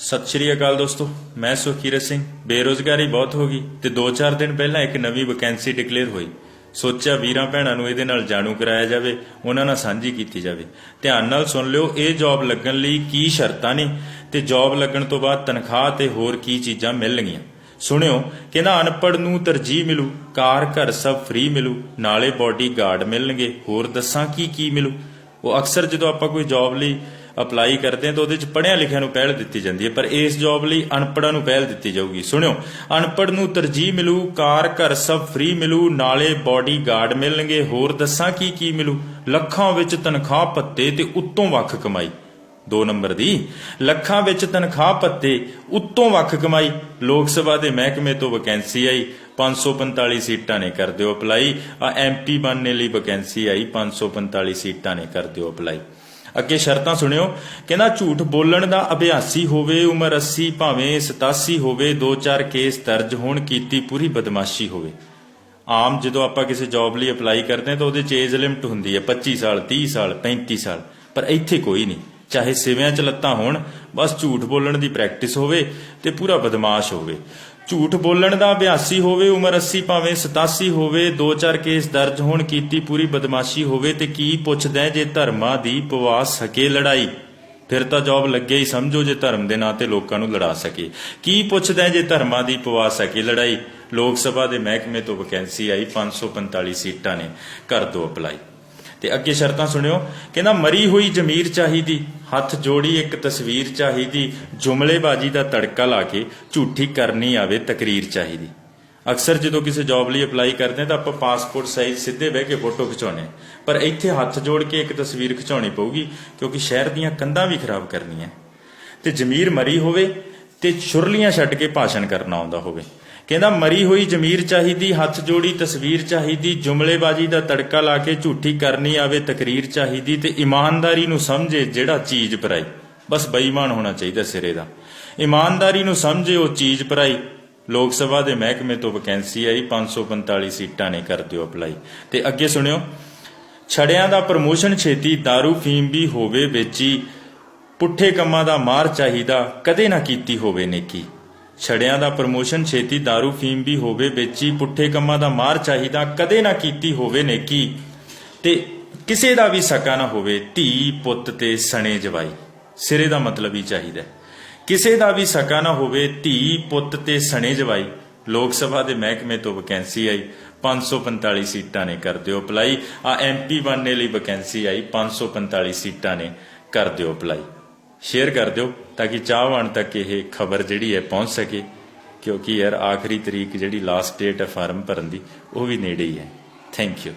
ਸਤਿ ਸ਼੍ਰੀ ਅਕਾਲ ਦੋਸਤੋ, ਮੈਂ ਸੁਖੀਰਤ ਸਿੰਘ। ਬੇਰੋਜ਼ਗਾਰੀ ਬਹੁਤ ਹੋ ਗਈ ਤੇ 2-4 ਦਿਨ ਪਹਿਲਾਂ ਇੱਕ ਨਵੀਂ ਵੈਕੈਂਸੀ ਡਿਕਲੇਅਰ ਹੋਈ। ਸੋਚਿਆ ਵੀਰਾਂ ਭੈਣਾਂ ਨੂੰ ਇਹਦੇ ਨਾਲ ਜਾਣੂ ਕਰਾਇਆ ਜਾਵੇ, ਉਹਨਾਂ ਨਾਲ ਸਾਂਝੀ ਕੀਤੀ ਜਾਵੇ। ਧਿਆਨ ਨਾਲ ਸੁਣ ਲਿਓ, ਇਹ ਜੌਬ ਲੱਗਣ ਲਈ ਕੀ ਸ਼ਰਤਾਂ ਨੇ ਤੇ ਜੌਬ ਲੱਗਣ ਤੋਂ ਬਾਅਦ ਤਨਖਾਹ ਤੇ ਹੋਰ ਕੀ ਚੀਜ਼ਾਂ ਮਿਲਣਗੀਆਂ। ਸੁਣਿਓ, ਕਹਿੰਦਾ ਅਨਪੜ੍ਹ ਨੂੰ ਤਰਜੀਹ ਮਿਲੂ ਕਾਰ ਘਰ ਸਭ ਫ੍ਰੀ ਮਿਲੂ, ਨਾਲੇ ਬਾਡੀ ਗਾਰਡ ਮਿਲਣਗੇ, ਹੋਰ ਦੱਸਾਂ ਕੀ ਕੀ ਮਿਲੂ? ਉਹ ਅਕਸਰ ਜਦੋਂ ਆਪਾਂ ਕੋਈ ਜੌਬ ਲਈ ਅਪਲਾਈ ਕਰਦੇ ਹਾਂ ਤਾਂ ਉਹਦੇ ਚ ਪੜ੍ਹਿਆ ਲਿਖਿਆ ਨੂੰ ਪਹਿਲ ਦਿੱਤੀ ਜਾਂਦੀ ਹੈ। ਪਰ ਇਸ ਜੌਬ ਲਈ ਅਨਪੜਾਂ ਨੂੰ ਪਹਿਲ ਦਿੱਤੀ ਜਾਊਗੀ। ਸੁਣਿਓ, ਅਨਪੜ੍ਹ ਨੂੰ ਤਰਜੀਹ ਮਿਲੂ, ਕਾਰ, ਘਰ ਸਭ ਫ੍ਰੀ ਮਿਲੂ, ਨਾਲੇ ਬਾਡੀ ਗਾਰਡ ਮਿਲਣਗੇ। ਹੋਰ ਦੱਸਾਂ ਕੀ ਕੀ ਮਿਲੂ? ਲੱਖਾਂ ਵਿੱਚ ਤਨਖਾਹ ਪੱਤੇ ਤੇ ਉੱਤੋਂ ਵੱਖ ਕਮਾਈ। ਦੋ ਨੰਬਰ ਦੀ, ਲੱਖਾਂ ਵਿੱਚ ਤਨਖਾਹ ਪੱਤੇ, ਉੱਤੋਂ ਵੱਖ ਕਮਾਈ। ਲੋਕ ਸਭਾ ਦੇ ਮਹਿਕਮੇ ਤੋਂ ਵੈਕੈਂਸੀ ਆਈ 545 ਸੀਟਾਂ ਨੇ ਕਰ ਦਿਓ ਅਪਲਾਈ। ਆ ਐਮਪੀ ਬਣਨੇ ਲਈ ਵੈਕੈਂਸੀ ਆਈ 545 ਸੀਟਾਂ ਨੇ ਕਰ ਦਿਓ ਅਪਲਾਈ। ਅੱਗੇ ਸ਼ਰਤਾਂ ਸੁਣਿਓ, ਕਹਿੰਦਾ ਝੂਠ ਬੋਲਣ ਦਾ ਅਭਿਆਸੀ ਹੋਵੇ, ਉਮਰ 80 ਭਾਵੇਂ 87 ਹੋਵੇ, ਦੋ ਚਾਰ ਕੇਸ ਦਰਜ ਹੋਣ ਕੀਤੀ ਪੂਰੀ ਬਦਮਾਸ਼ੀ ਹੋਵੇ। ਆਮ ਜਦੋਂ ਆਪਾਂ ਕਿਸੇ ਜੌਬ ਲਈ ਅਪਲਾਈ ਕਰਦੇ ਹਾਂ ਤਾਂ ਉਹਦੇ ਚ ਏਜ ਲਿਮਟ ਹੁੰਦੀ ਹੈ 25 ਸਾਲ 30 ਸਾਲ 35 ਸਾਲ, ਪਰ ਇੱਥੇ ਕੋਈ ਨਹੀਂ। ਚਾਹੇ ਸਿਵਿਆਂ ਚ ਲੱਤਾਂ ਹੋਣ, ਬਸ ਝੂਠ ਬੋਲਣ ਦੀ ਪ੍ਰੈਕਟਿਸ ਹੋਵੇ ਤੇ ਪੂਰਾ ਬਦਮਾਸ਼ ਹੋਵੇ। ਝੂਠ ਬੋਲਣ ਦਾ ਅਭਿਆਸੀ ਹੋਵੇ, ਉਮਰ 80 ਭਾਵੇਂ 87 ਹੋਵੇ, ਦੋ ਚਾਰ ਕੇਸ ਦਰਜ ਹੋਣ, ਕੀਤੀ ਪੂਰੀ ਬਦਮਾਸ਼ੀ ਹੋਵੇ ਤੇ ਕੀ ਪੁੱਛਦਾ ਜੇ ਧਰਮਾਂ ਦੀ ਪਵਾ ਸਕੇ ਲੜਾਈ? ਫਿਰ ਤਾਂ ਜੌਬ ਲੱਗੇ ਹੀ ਸਮਝੋ ਜੇ ਧਰਮ ਦੇ ਨਾਂ ਤੇ ਲੋਕਾਂ ਨੂੰ ਲੜਾ ਸਕੇ। ਕੀ ਪੁੱਛਦਾ ਜੇ ਧਰਮਾਂ ਦੀ ਪਵਾ ਸਕੇ ਲੜਾਈ? ਲੋਕ ਸਭਾ ਦੇ ਮਹਿਕਮੇ ਤੋਂ ਵੈਕੈਂਸੀ ਆਈ 545 ਸੀਟਾਂ ਨੇ। ਕਰ ਦੋ ਅਪਲਾਈ। ਤੇ ਅੱਗੇ ਸ਼ਰਤਾਂ ਸੁਣਿਓ, ਕਹਿੰਦਾ, ਮਰੀ ਹੋਈ ਜ਼ਮੀਰ ਚਾਹੀਦੀ, ਹੱਥ ਜੋੜੀ ਇੱਕ ਤਸਵੀਰ ਚਾਹੀਦੀ, ਜੁਮਲੇਬਾਜ਼ੀ ਦਾ ਤੜਕਾ ਲਾ ਕੇ ਝੂਠੀ ਕਰਨੀ ਆਵੇ, ਤਕਰੀਰ ਚਾਹੀਦੀ। ਅਕਸਰ ਜਦੋਂ ਕਿਸੇ ਜੌਬ ਲਈ ਅਪਲਾਈ ਕਰਦੇ ਹਾਂ ਤਾਂ ਆਪਾਂ ਪਾਸਪੋਰਟ ਸਾਈਜ਼ ਸਿੱਧੇ ਬਹਿ ਕੇ ਫੋਟੋ ਖਿਚਾਉਣੇ ਪਰ ਇੱਥੇ ਹੱਥ ਜੋੜ ਕੇ ਇੱਕ ਤਸਵੀਰ ਖਿਚਾਉਣੀ ਪਊਗੀ, ਕਿਉਂਕਿ ਸ਼ਹਿਰ ਦੀਆਂ ਕੰਧਾਂ ਵੀ ਖਰਾਬ ਕਰਨੀਆਂ। ਤੇ ਜ਼ਮੀਰ ਮਰੀ ਹੋਵੇ ਤੇ ਛੁਰਲੀਆਂ ਛੱਡ ਕੇ ਭਾਸ਼ਣ ਕਰਨਾ ਆਉਂਦਾ ਹੋਵੇ। ਕਹਿੰਦਾ, ਮਰੀ ਹੋਈ ਜ਼ਮੀਰ ਚਾਹੀਦੀ, ਹੱਥ ਜੋੜੀ ਤਸਵੀਰ ਚਾਹੀਦੀ, ਜੁਮਲੇਬਾਜ਼ੀ ਦਾ ਤੜਕਾ ਲਾ ਕੇ ਝੂਠੀ ਕਰਨੀ ਆਵੇ, ਤਕਰੀਰ ਚਾਹੀਦੀ ਤੇ ਇਮਾਨਦਾਰੀ ਨੂੰ ਸਮਝੇ ਜਿਹੜਾ ਚੀਜ਼ ਪਰਾਈ ਬਸ ਬੇਈਮਾਨ ਹੋਣਾ ਚਾਹੀਦਾ ਸਿਰੇ ਦਾ। ਇਮਾਨਦਾਰੀ ਨੂੰ ਸਮਝੇ ਉਹ ਚੀਜ਼ ਪਰਾਈ ਲੋਕ ਸਭਾ ਦੇ ਮਹਿਕਮੇ ਤੋਂ ਵੈਕੈਂਸੀ ਆਈ 545 ਸੀਟਾਂ ਨੇ ਕਰ ਦਿਓ ਅਪਲਾਈ। ਤੇ ਅੱਗੇ ਸੁਣਿਓ, ਛੜਿਆਂ ਦਾ ਪ੍ਰਮੋਸ਼ਨ ਛੇਤੀ दारू ਫੀਮ ਵੀ ਹੋਵੇ ਵੇਚੀ ਪੁੱਠੇ ਕੰਮਾਂ ਦਾ ਮਾਰ ਚਾਹੀਦਾ ਕਦੇ ਨਾ ਕੀਤੀ ਹੋਵੇ ਨੇਕੀ। ਛੜਿਆਂ ਦਾ ਪ੍ਰਮੋਸ਼ਨ ਛੇਤੀ दारू ਫੀਮ ਵੀ ਹੋਵੇ ਵੇਚੀ, ਪੁੱਠੇ ਕੰਮਾਂ ਦਾ ਮਾਰ ਚਾਹੀਦਾ ਕਦੇ ਨਾ ਕੀਤੀ ਹੋਵੇ ਨੇਕੀ। ਤੇ ਕਿਸੇ ਦਾ ਵੀ ਸਕਾ ਨਾ ਹੋਵੇ ਧੀ, ਪੁੱਤ ਤੇ ਸਣੇ ਜਵਾਈ। ਸਿਰੇ ਦਾ ਮਤਲਬ ਹੀ ਚਾਹੀਦਾ। ਕਿਸੇ ਦਾ ਵੀ ਸਕਾ ਨਾ ਹੋਵੇ ਧੀ, ਪੁੱਤ ਤੇ ਸਣੇ ਜਵਾਈ। ਲੋਕ ਸਭਾ ਦੇ ਮਹਿਕਮੇ ਤੋਂ ਵੈਕੈਂਸੀ ਆਈ 545 ਸੀਟਾਂ ਨੇ ਕਰ ਦਿਓ ਅਪਲਾਈ। ਆ ਐਮਪੀ ਬਣਨੇ ਲਈ ਵੈਕੈਂਸੀ ਆਈ 545 ਸੀਟਾਂ ਨੇ ਕਰ ਦਿਓ ਅਪਲਾਈ। ਸ਼ੇਅਰ ਕਰ ਦਿਓ ਤਾਂ ਕਿ ਚਾਹਵਾਨ ਤੱਕ ਇਹ ਖਬਰ ਜਿਹੜੀ ਹੈ ਪਹੁੰਚ ਸਕੇ, ਕਿਉਂਕਿ ਯਾਰ ਆਖਰੀ ਤਰੀਕ ਜਿਹੜੀ ਲਾਸਟ ਡੇਟ ਹੈ ਫਾਰਮ ਭਰਨ ਦੀ, ਉਹ ਵੀ ਨੇੜੇ ਹੀ ਹੈ। Thank you